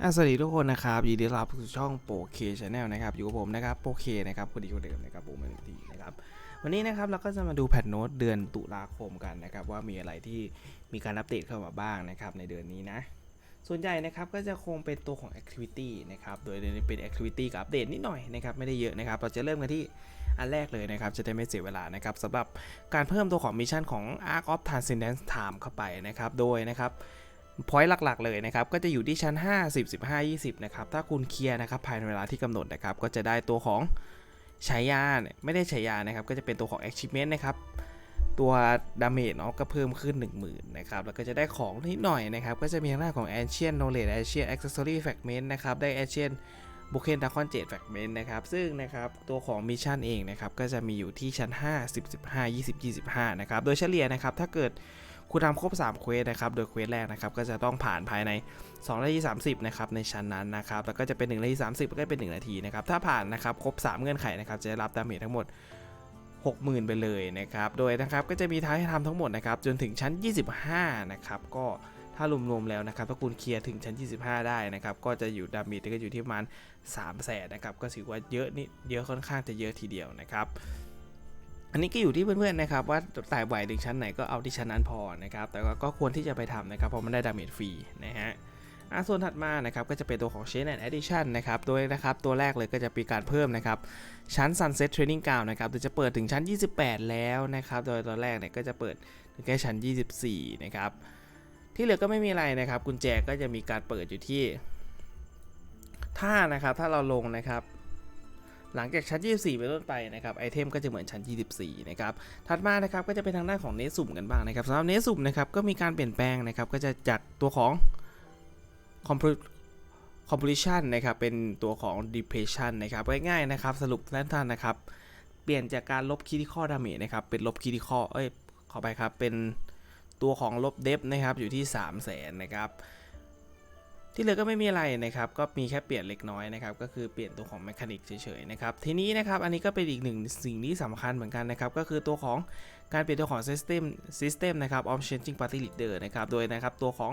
สวัสดีทุกคนนะครับยินดีต้อนรับสู่ช่องโปเคชาแนลนะครับอยู่กับผมนะครับโปเคนะครับคนดีคนเดิมนะครับผมเป็นทีนะครับวันนี้นะครับเราก็จะมาดูแพทโน้ตเดือนตุลาคมกันนะครับว่ามีอะไรที่มีการอัปเดตเข้ามาบ้างนะครับในเดือนนี้นะส่วนใหญ่นะครับก็จะคงเป็นตัวของ Activity นะครับโดยเป็น Activity กับอัปเดตนิดหน่อยนะครับไม่ได้เยอะนะครับเราจะเริ่มกันที่อันแรกเลยนะครับจะได้ไม่เสียเวลานะครับสำหรับการเพิ่มตัวของมิชชั่นของ Arc of Transcendence Time เข้าไปนะครับโดยนะครับ พอยต์หลักๆเลยนะครับก็จะอยู่ที่ชั้น 50 15 20นะครับถ้าคุณเคลียร์นะครับภายในเวลาที่กำหนดนะครับก็จะได้ตัวของฉายานไม่ได้ฉายานะครับก็จะเป็นตัวของ achievement นะครับตัวดาเมจเนาะก็เพิ่มขึ้น 10,000นะครับแล้วก็จะได้ของนิดหน่อยนะครับก็จะมีทางด้านของ ancient knowledge ancient accessory fragment นะครับได้ ancient บุคเคนดาคอนเจดแฟกเมนต์นะครับ ซึ่งนะครับตัวของมิชชั่นเองนะครับ ก็จะมีอยู่ที่ชั้น 5 10 15 20 25 นะครับ โดยเฉลี่ยนะครับ ถ้าเกิด คุณทำครบ3เควสนะครับ โดยเควสแรกนะครับก็จะต้องผ่านภายใน2นาที30นะครับในชั้นนั้นนะครับ แล้วก็จะเป็น1นาที30 ก็เป็น1นาทีนะครับ ถ้าผ่านนะครับครบ 3 เงื่อนไขนะครับจะได้รับดาเมจทั้งหมด60,000 ไปเลยนะครับ โดยนะครับก็จะมีท้ายให้ทำทั้งหมดนะครับจนถึงชั้น 25 นะครับก็ถ้ารวมๆแล้วนะครับถ้าคุณเคลียร์ถึงชั้น 25 ได้นะครับ ก็จะอยู่ดาเมจก็อยู่ที่ประมาณ3แสนนะครับ ก็ถือว่าเยอะนี่เยอะค่อนข้างจะเยอะทีเดียวนะครับ อันนี้ก็อยู่ที่เพื่อนๆนะครับว่าไต่ไหวถึงชั้นไหนก็เอาที่ชั้นนั้นพอนะครับแต่ก็ควรที่จะไปทำนะครับเพราะมันได้ดาเมจฟรีนะฮะอะส่วนถัดมานะครับก็จะเป็นตัวของ Chain and Addition นะครับโดยนะครับตัวแรกเลยก็จะมีการเพิ่มนะครับชั้น Sunset Training Ground นะครับโดยจะเปิดถึงชั้น 28 แล้วนะครับโดยตอนแรกเนี่ยก็จะเปิดถึงแค่ชั้น 24 นะครับที่เหลือก็ไม่มีอะไรนะครับกุญแจก็จะมีการเปิดอยู่ที่ ถ้านะครับถ้าเราลงนะครับ หลังจากชั้น 24เป็นต้นไปนะครับไอเทมก็จะเหมือนชั้น 24 นะครับถัดมานะครับก็จะเป็นทางด้านของเนสุ่มกันบ้างนะครับสำหรับเนสุ่มนะครับก็มีการเปลี่ยนแปลงนะครับก็จะจากตัวของ completion นะครับเป็นตัวของ depression นะครับง่ายๆนะครับสรุปสั้นๆนะครับเปลี่ยนจากการลบ critical damage นะครับเป็นลบ critical เอ้ยขอไปครับเป็นตัวของลบ depth นะครับอยู่ที่ 3 0 0 0 0 0นะครับ ที่เหลือก็ไม่มีอะไรนะครับก็มีแค่เปลี่ยนเล็กน้อยนะครับก็คือเปลี่ยนตัวของแมคานิกเฉยๆนะครับทีนี้นะครับอันนี้ก็เป็นอีกหนึ่งสิ่งที่สำคัญเหมือนกันนะครับก็คือตัวของการเปลี่ยนตัวของ system system นะครับ of changing party leader นะครับโดยนะครับตัวของ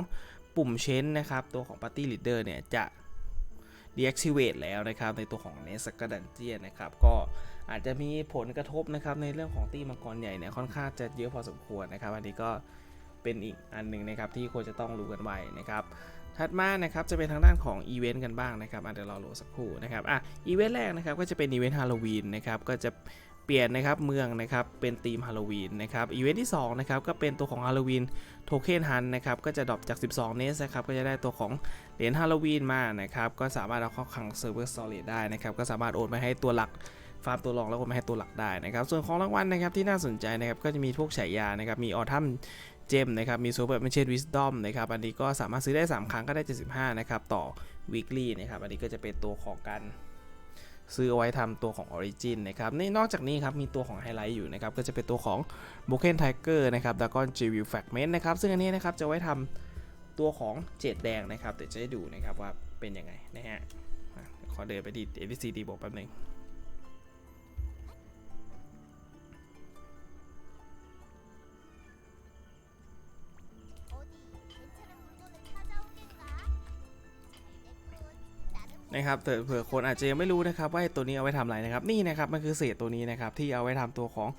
ปุ่ม change นะครับตัวของ party leader เนี่ยจะ deactivate แล้วนะครับในตัวของ n e s t ดันเจียนะครับก็อาจจะมีผลกระทบนะครับในเรื่องของตีมังกรใหญ่เนี่ยค่อนข้างจะเยอะพอสมควรนะครับ อันนี้ก็เป็นอีกอันหนึ่งนะครับที่ควรจะต้องรู้กันไว้นะครับ ถัดมานะครับจะเป็นทางด้านของอีเวนต์กันบ้างนะครับอะเดี๋ยวราโหลสักครู่นะครับอะอีเวนต์แรกนะครับก็จะเป็นอีเวนต์ฮาโลวีนนะครับก็จะเปลี่ยนนะครับเมืองนะครับเป็นธีมฮาโลวีนนะครับอีเวนต์ที่2นะครับก็เป็นตัวของฮาโลวีนโทเค็นฮันนะครับก็จะดรอปจาก 12 เนสนะครับก็จะได้ตัวของเหรียญฮาโลวีนมานะครับก็สามารถเอาเข้าคลังเซิร์ฟเวอร์สโตอรี่ได้นะครับก็สามารถโอนไปให้ตัวหลักฟาร์มตัวรองแล้วโอนไปให้ตัวหลักได้นะครับ ส่วนของรางวัลนะครับที่น่าสนใจนะครับก็จะมีพวกฉายานะครับมีออทัม เจมนะครับ มีซูเปอร์ไม่ใช่วิสดอมนะครับ อันนี้ก็สามารถซื้อได้ 3 ครั้งก็ได้ 75 นะครับ ต่อ weekly นะครับ อันนี้ก็จะเป็นตัวของการซื้อเอาไว้ทำตัวของ Origin นะครับนี่นอกจากนี้ครับ มีตัวของไฮไลท์อยู่นะครับ ก็จะเป็นตัวของ b o k e n Tiger นะครับ Dragon g v i l Fragment นะครับ ซึ่งอันนี้นะครับ จะไว้ทำตัวของเจ็ดแดงนะครับ เดี๋ยวจะให้ดูนะครับว่าเป็นยังไงนะฮะขอเดินไปที่ ABCD บอกแป๊บหนึง นะครับแต่เผื่อคนอาจจะยังไม่รู้นะครับว่าไอ้ตัวนี้เอาไว้ทำอะไรนะครับ นี่นะครับมันคือเศษตัวนี้นะครับที่เอาไว้ทำตัวของ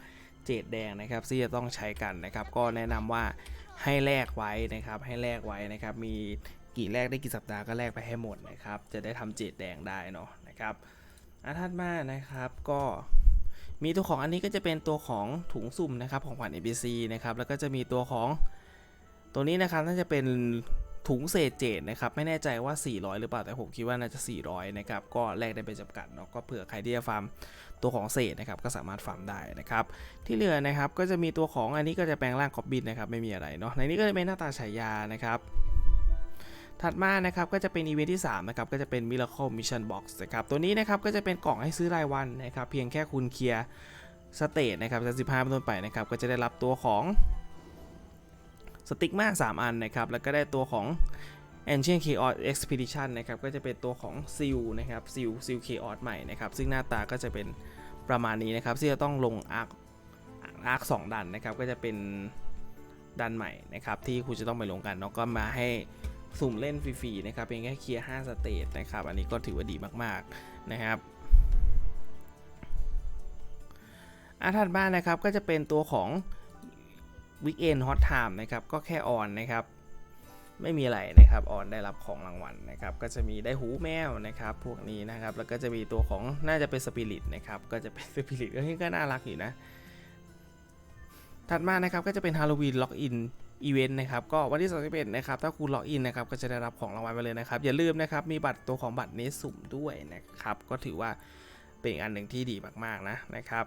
เจดแดงนะครับที่จะต้องใช้กันนะครับ ก็แนะนำว่าให้แลกไว้นะครับให้แลกไว้นะครับ มีกี่แลกได้กี่สัปดาห์ก็แลกไปให้หมดนะครับ จะได้ทำเจดแดงได้เนาะนะครับอันถัดมานะครับก็มีตัวของอันนี้ก็จะเป็นตัวของถุงสุ่มนะครับของขวัญ ABC นะครับแล้วก็จะมีตัวของตัวนี้นะครับน่าจะเป็น ถุงเศษเจดนะครับ ไม่แน่ใจว่า 400 หรือเปล่า แต่ผมคิดว่าน่าจะ 400 นะครับ ก็แลกได้เป็นจำกัดเนาะ ก็เผื่อใครที่จะฟาร์มตัวของเศษนะครับ ก็สามารถฟาร์มได้นะครับ ที่เหลือนะครับ ก็จะมีตัวของอันนี้ก็จะแปลงร่างคอบบินนะครับ ไม่มีอะไรเนาะ ในนี้ก็จะเป็นหน้าตาฉายานะครับถัดมานะครับก็จะเป็นอีเวนท์ที่ 3 นะครับ ก็จะเป็น Miracle Mission Box นะครับ ตัวนี้นะครับก็จะเป็นกล่องให้ซื้อรายวันนะครับ เพียงแค่คุณเคลียร์สเตทนะครับจาก15เป็นต้นไปนะครับ ก็จะได้รับตัวของ สติ๊กมา3อันนะครับ แล้วก็ได้ตัวของ Ancient Chaos Expedition นะครับ ก็จะเป็นตัวของซิลนะครับซิลซิล Chaos ใหม่นะครับ ซึ่งหน้าตาก็จะเป็นประมาณนี้นะครับ ที่จะต้องลงอาร์คอาร์คสองดันนะครับ ก็จะเป็นดันใหม่นะครับ ที่คุณจะต้องไปลงกันเนาะก็มาให้สุ่มเล่นฟรีๆนะครับเพียงแค่เคลียร์5สเตจนะครับ อันนี้ก็ถือว่าดีมากๆนะครับอันถัดมานะครับก็จะเป็นตัวของ Weekend Hot Time นะครับก็แค่ออนนะครับไม่มีอะไรนะครับออนได้รับของรางวัลนะครับก็จะมีได้หูแมวนะครับพวกนี้นะครับแล้วก็จะมีตัวของน่าจะเป็นสปิริตนะครับก็จะเป็นสปิริตก็ที่ก็น่ารักอยู่นะ ถัดมานะครับก็จะเป็นฮาโลวีนล็อกอินอีเวนต์นะครับก็วันที่31นะครับถ้าคุณล็อกอินนะครับก็จะได้รับของรางวัลไปเลยนะครับ อย่าลืมนะครับมีบัตรตัวของบัตรเนสสุ่มด้วยนะครับ ก็ถือว่าเป็นอีกอันหนึ่งที่ดีมากๆนะนะครับ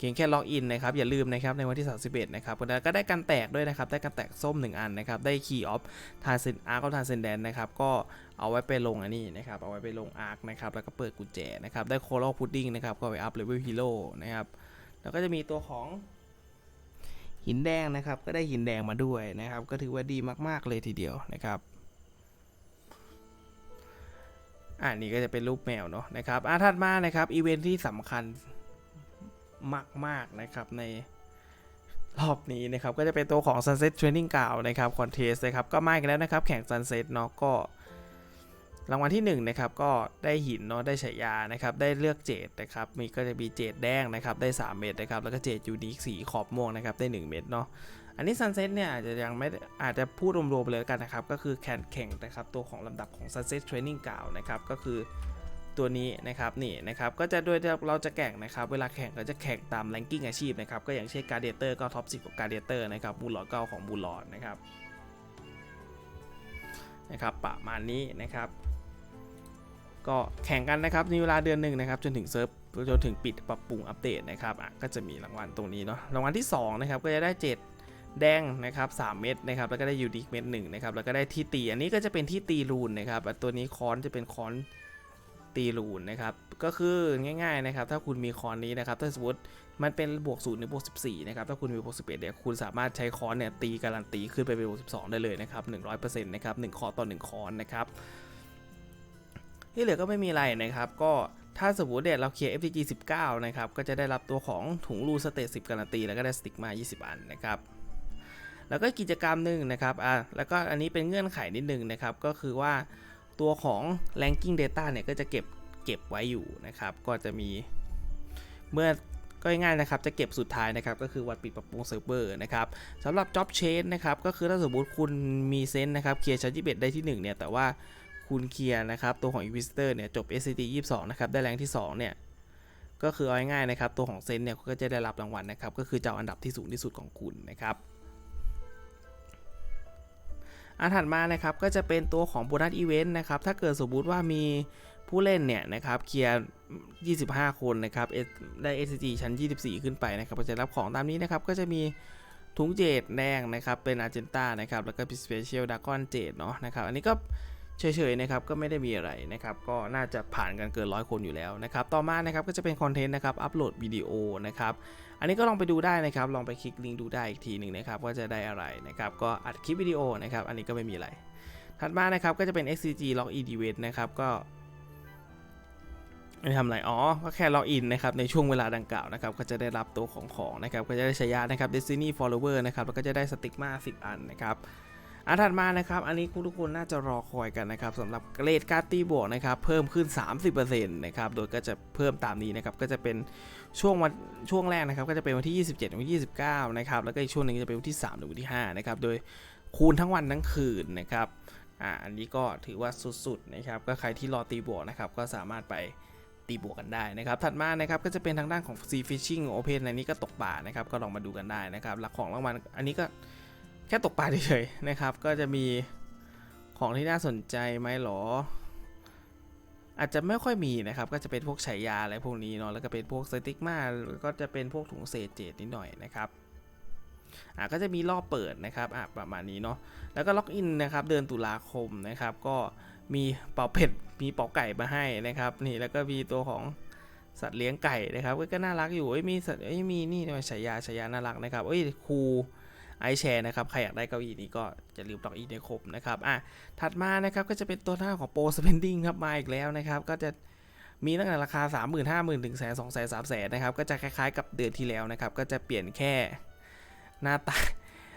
เพียงแค่ล็อกอินนะครับอย่าลืมนะครับในวันที่ 31 นะครับแล้วก็ได้กันแตกด้วยนะครับได้กันแตกส้ม 1 อันนะครับได้คีย์ออฟทาร์เซนอาร์ก็ทาร์เซนแดนนะครับก็เอาไว้ไปลงอันนี้นะครับเอาไว้ไปลงอาร์คนะครับแล้วก็เปิดกุญแจนะครับได้โคโลพุดดิ้งนะครับก็ไปอัพเลเวลฮีโร่นะครับแล้วก็จะมีตัวของหินแดงนะครับก็ได้หินแดงมาด้วยนะครับ ก็ถือว่าดีมากๆเลยทีเดียวนะครับอ่านี่ก็จะเป็นรูปแมวเนาะนะครับอ่าถัดมานะครับอีเวนท์ที่สำคัญ มาก ๆ นะครับ ในรอบนี้นะครับ ก็จะเป็นตัวของ Sunset Training g r o u n d นะครับคอนเทสนะครับ ก็มาอีกแล้วนะครับ แข่ง Sunset เนาะก็รางวัลที่1นะครับก็ได้หินเนาะได้ฉายานะครับได้เลือกเจดนะครับมีก็จะมีเจดแดงนะครับได้ 3 เม็ดนะครับแล้วก็เจดยูนิคสีขอบม่วงนะครับได้ 1 เม็ดเนาะอันนี้ Sunset เนี่ยอาจจะยังไม่อาจจะพูดรวมๆไปเลยกันนะครับก็คือแข่งแข่งนะครับตัวของลำดับของ Sunset Training g r o u n d นะครับก็คือ ตัวนี้นะครับนี่นะครับก็จะโดยเราจะแข่งนะครับเวลาแข่งก็จะแข่งตามแรงกิ้งอาชีพนะครับก็อย่างเช่นการเดเตอร์ก็ท็อป10ของการเดเตอร์นะครับบูลลอดก็ของบูลลอดนะครับนะครับประมาณนี้นะครับ ก็แข่งกันนะครับในเวลาเดือนหนึ่งนะครับจนถึงเซิร์ฟจนถึงปิดปรับปรุงอัปเดตนะครับอะก็จะมีรางวัลตรงนี้เนาะรางวัลที่2นะครับก็จะได้ 7 แดงนะครับ3เม็ดนะครับแล้วก็ได้ยูนิคเม็ดหนึ่งนะครับแล้วก็ได้ที่ตี อันนี้ก็จะเป็นที่ตีรูนนะครับตัวนี้คอนจะเป็นคอน ตีรูนนะครับ ก็คือง่ายๆนะครับ ถ้าคุณมีคอนนี้นะครับ ถ้าสมมติมันเป็นบวก0หรือบวก14นะครับ ถ้าคุณมีบวก11เนี่ย คุณสามารถใช้คอนเนี่ยตีการันตีขึ้นไปเป็นบวก12 ได้เลยนะครับ100%นะครับ1คอต่อ1คอนนะครับ ที่เหลือก็ไม่มีอะไรนะครับ ก็ถ้าสมมติเนี่ยเราเคลียร์ FTG 19 นะครับ ก็จะได้รับตัวของถุงรูสเตต10 การันตี แล้วก็ได้สติ๊กมา 20 อันนะครับแล้วก็กิจกรรมหนึ่งนะครับ อะแล้วก็อันนี้เป็นเงื่อนไขนิดนึงนะครับ ก็คือว่า ตัวของ ranking data เนี่ยก็จะเก็บเก็บไว้อยู่นะครับ ก็จะมีเมื่อก็ง่ายๆนะครับ จะเก็บสุดท้ายนะครับ ก็คือวันปิดปรับปรุงเซิร์ฟเวอร์นะครับสำหรับ job change นะครับ ก็คือถ้าสมมติคุณมีเซนต์นะครับ เคลียร์ชั้น21ได้ที่ 1 เนี่ย แต่ว่าคุณเคลียร์นะครับ ตัวของ Inquisitor เนี่ย จบ SCT 22 นะครับ ได้แรงที่ 2 เนี่ย ก็คือเอาง่ายๆนะครับ ตัวของเซนต์เนี่ย ก็จะได้รับรางวัลนะครับ ก็คือเจ้าอันดับที่สูงที่สุดของคุณนะครับ อันถัดมานะครับก็จะเป็นตัวของโบนัสอีเวนต์นะครับถ้าเกิดสมมติว่ามีผู้เล่นเนี่ยนะครับเคลียร์ 25 คนนะครับได้ SCG ชั้น 24 ขึ้นไปนะครับก็จะรับของตามนี้นะครับก็จะมีถุงเจดแดงนะครับเป็นอาร์เจนตานะครับแล้วก็พิเศษเชียลดากอนเจดเนาะนะครับอันนี้ก็ เฉยๆนะครับก็ไม่ได้มีอะไรนะครับก็น่าจะผ่านกันเกินร้อยคนอยู่แล้วนะครับต่อมานะครับก็จะเป็นคอนเทนต์นะครับอัปโหลดวิดีโอนะครับอันนี้ก็ลองไปดูได้นะครับลองไปคลิกลิงก์ดูได้อีกทีหนึ่งนะครับว่าจะได้อะไรนะครับก็อัดคลิปวิดีโอนะครับอันนี้ก็ไม่มีอะไร ถัดมานะครับก็จะเป็น XCG Login Event นะครับก็ไม่ทำอะไร อ๋อ ก็แค่ล็อกอินนะครับ ในช่วงเวลาดังกล่าวนะครับ ก็จะได้รับตัวของของนะครับ ก็จะได้ฉายานะครับ Destiny Follower นะครับ แล้วก็จะได้สติ๊กมา10 อันนะครับ อันถัดมานะครับ อันนี้คุณทุกคนน่าจะรอคอยกันนะครับสำหรับเกรดการตีบวกนะครับ เพิ่มขึ้น 30%นะครับ โดยก็จะเพิ่มตามนี้นะครับ ก็จะเป็นช่วงวันช่วงแรกนะครับ ก็จะเป็นวันที่ 27วันที่ 29 นะครับ แล้วก็อีกช่วงหนึ่งจะเป็นวันที่3ถึงวันที่ 5 นะครับ โดยคูณทั้งวันทั้งคืนนะครับ อ่า อันนี้ก็ถือว่าสุดๆนะครับ ก็ใครที่รอตีบวกนะครับ ก็สามารถไปตีบวกกันได้นะครับ ถัดมานะครับก็จะเป็นทางด้านของ Sea Fishing Open อันนี้ก็ตกป่านะครับ ก็ลองมาดูกันได้นะครับหลักของรางวัลอันนี้ก็ แค่ตกปลาเฉยๆนะครับ ก็จะมีของที่น่าสนใจไหมหรอ อาจจะไม่ค่อยมีนะครับ ก็จะเป็นพวกฉายาอะไรพวกนี้เนาะแล้วก็เป็นพวกสติกมาแล้วก็จะเป็นพวกถุงเศษเจดนิดหน่อยนะครับอะก็จะมีรอบเปิดนะครับอะประมาณนี้เนาะแล้วก็ล็อกอินนะครับ เดือนตุลาคมนะครับ ก็มีเป่าเป็ดมีเป่าไก่มาให้นะครับ นี่แล้วก็มีตัวของสัตว์เลี้ยงไก่นะครับก็น่ารักอยู่เอ้ยมีสัตว์เอ้ยมีนี่ด้วยฉายาฉายาน่ารักนะครับเอ้ยครู ไอแชร์นะครับ ใครอยากได้เก้าอี้นี้ก็จะลืมล็อกอินในครบนะครับอะถัดมานะครับก็จะเป็นตัวหน้าของโปรสเปนดิ้งครับมาอีกแล้วนะครับก็จะมีตั้งแต่ราคา3 0 0 0 0 5 0 0 0 0ถึงแสนสองแสนสามแสนนะครับก็จะคล้ายๆกับเดือนที่แล้วนะครับก็จะเปลี่ยนแค่หน้าตา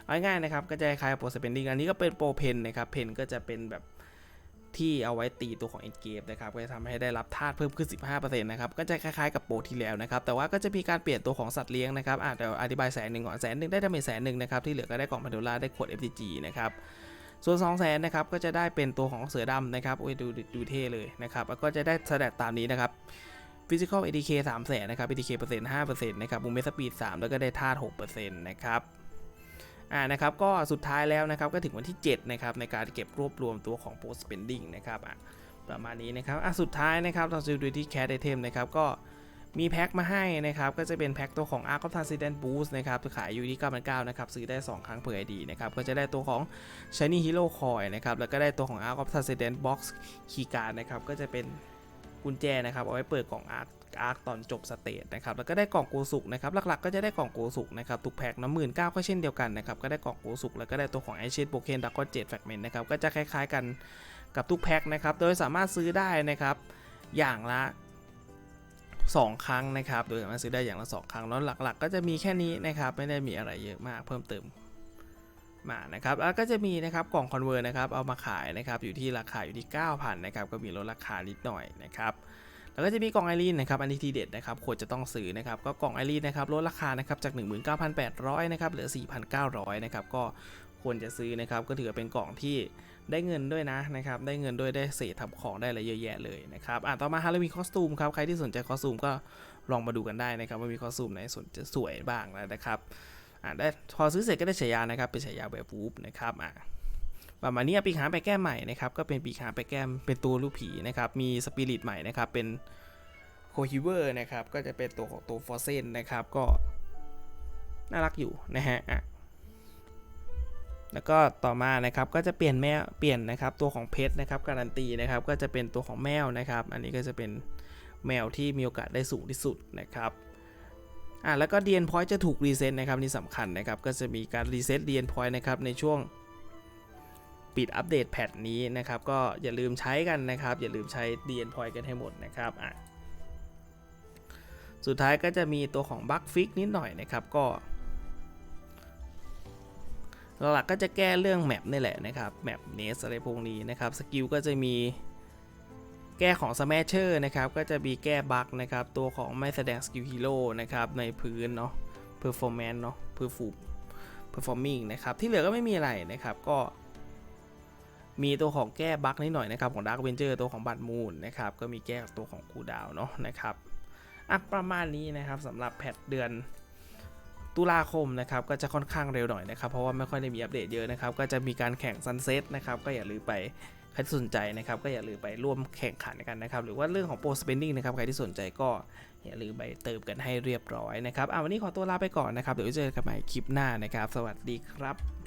เอาง่ายๆนะครับก็จะคล้ายๆโปรสเปนดิ้งอันนี้ก็เป็นโปรเพนนะครับเพนก็จะเป็นแบบ ที่เอาไว้ตีตัวของ end game นะครับก็จะทำให้ได้รับธาตุเพิ่มขึ้น 15%นะครับก็จะคล้ายๆกับโปรที่แล้วนะครับแต่ว่าก็จะมีการเปลี่ยนตัวของสัตว์เลี้ยงนะครับอะเดี๋ยวอธิบายแสนหนึ่งก่อนแสนหนึ่งได้ดาเมจแสนหนึ่งนะครับที่เหลือก็ได้กล่องพันธุล่าได้ขวด FTG นะครับส่วน 2 0 0 0 0นะครับก็จะได้เป็นตัวของเสือดำนะครับโอ้ยดูดูเท่เลยนะครับแล้วก็จะได้สแตทตามนี้นะครับ Physical ATK 3แสนนะครับ ATK เปอร์เซ็นต์5%นะครับ Movement Speed 3แล้วก็ได้ธาตุ6%นะครับ อ่านะครับก็สุดท้ายแล้วนะครับก็ถึงวันที่7นะครับในการเก็บรวบรวมตัวของ Post Spending นะครับอะประมาณนี้นะครับอะสุดท้ายนะครับเราจะดูที่ Cat Item นะครับก็มีแพ็คมาให้นะครับ ก็จะเป็นแพ็คตัวของ Arc of Transcendent Boost นะครับขายอยู่ที่ 9,900นะครับ ซื้อได้ 2 ครั้งเผื่อ ID นะครับ ก็จะได้ตัวของ Shiny Hero Coin นะครับ แล้วก็ได้ตัวของ Arc of Transcendent Box Keycard นะครับ ก็จะเป็น กุญแจนะครับเอาไว้เปิดกล่อง Arc อาร์คตอนจบสเตจนะครับแล้วก็ได้กล่องโกสุกนะครับหลักๆก็จะได้กล่องโกสุกนะครับทุกแพ็คน้ำหมื่นเก้าก็เช่นเดียวกันนะครับก็ได้กล่องโกสุกแล้วก็ได้ตัวของไอเชนโปเคนดักกอนเจ็ดแฟกเมนต์นะครับก็จะคล้ายๆกันกับทุกแพ็คนะครับโดยสามารถซื้อได้นะครับอย่างละ2 ครั้งนะครับ โดยสามารถซื้อได้อย่างละ 2 ครั้งแล้วหลัก ๆ ก็จะมีแค่นี้นะครับ ไม่ได้มีอะไรเยอะมากเพิ่มเติม มานะครับแล้วก็จะมีนะครับกล่องคอนเวอร์นะครับเอามาขายนะครับอยู่ที่ราคาอยู่ที่ 9,000นะครับก็มีลดราคานิดหน่อยนะครับแล้วก็จะมีกล่องไอรีนนะครับอันนี้ทีเด็ดนะครับควรจะต้องซื้อนะครับก็กล่องไอรีนนะครับลดราคานะครับจาก 19,800นะครับเหลือ 4,900นะครับก็ควรจะซื้อนะครับก็ถือว่าเป็นกล่องที่ได้เงินด้วยนะนะครับได้เงินด้วยได้เศษทำของได้อะไรเยอะแยะเลยนะครับอะต่อมาฮาโลวีนคอสตูมครับใครที่สนใจคอสตูมก็ลองมาดูกันได้นะครับว่ามีคอสตูมไหนสนจะสวยบ้างนะครับ อะได้พอซื้อเสร็จก็ได้ฉายานะครับเป็นฉายาแบบวูฟนะครับอะประมาณนี้ปีกหาไปแก้ใหม่นะครับก็เป็นปีกหาไปแก้มเป็นตัวลูกผีนะครับมีสปิริตใหม่นะครับเป็นโคฮิเวอร์นะครับก็จะเป็นตัวของตัวฟอสเซนนะครับก็น่ารักอยู่นะฮะอะแล้วก็ต่อมานะครับก็จะเปลี่ยนแมวเปลี่ยนนะครับตัวของเพชรนะครับการันตีนะครับก็จะเป็นตัวของแมวนะครับ อันนี้ก็จะเป็นแมวที่มีโอกาสได้สูงที่สุดนะครับ อะแล้วก็เดียนพอยต์จะถูกรีเซ็ตนะครับนี่สำคัญนะครับก็จะมีการรีเซ็ตเดียนพอยต์นะครับในช่วงปิดอัปเดตแพทนี้นะครับก็อย่าลืมใช้กันนะครับ อย่าลืมใช้ DN Point กันให้หมดนะครับอะสุดท้ายก็จะมีตัวของบั๊กฟิกนิดหน่อยนะครับก็หลักๆก็จะแก้เรื่องแมปนี่แหละนะครับแมปเนสอะไรพวกนี้นะครับสกิลก็จะมี แก้ของ Smasher นะครับ ก็จะมีแก้บั๊กนะครับ ตัวของไม่แสดงสกิลฮีโร่นะครับ ในพื้นเนาะ performance เนาะ perform performing นะครับ ที่เหลือก็ไม่มีอะไรนะครับ ก็มีตัวของแก้บั๊กนิดหน่อยนะครับ ของ Dark Avenger ตัวของบัตมูนนะครับ ก็มีแก้ตัวของคูดาวเนาะนะครับอะประมาณนี้นะครับสำหรับแพทเดือนตุลาคมนะครับก็จะค่อนข้างเร็วหน่อยนะครับ เพราะว่าไม่ค่อยได้มีอัปเดตเยอะนะครับ ก็จะมีการแข่งซันเซ็ตนะครับ ก็อย่าลืมไป ใครที่สนใจนะครับก็อย่าลืมไปร่วมแข่งขันกันนะครับ หรือว่าเรื่องของโปรสเปนดิ้งนะครับใครที่สนใจก็อย่าลืมไปเติมกันให้เรียบร้อยนะครับอ่าวันนี้ขอตัวลาไปก่อนนะครับเดี๋ยวเจอกันใหม่คลิปหน้านะครับ สวัสดีครับ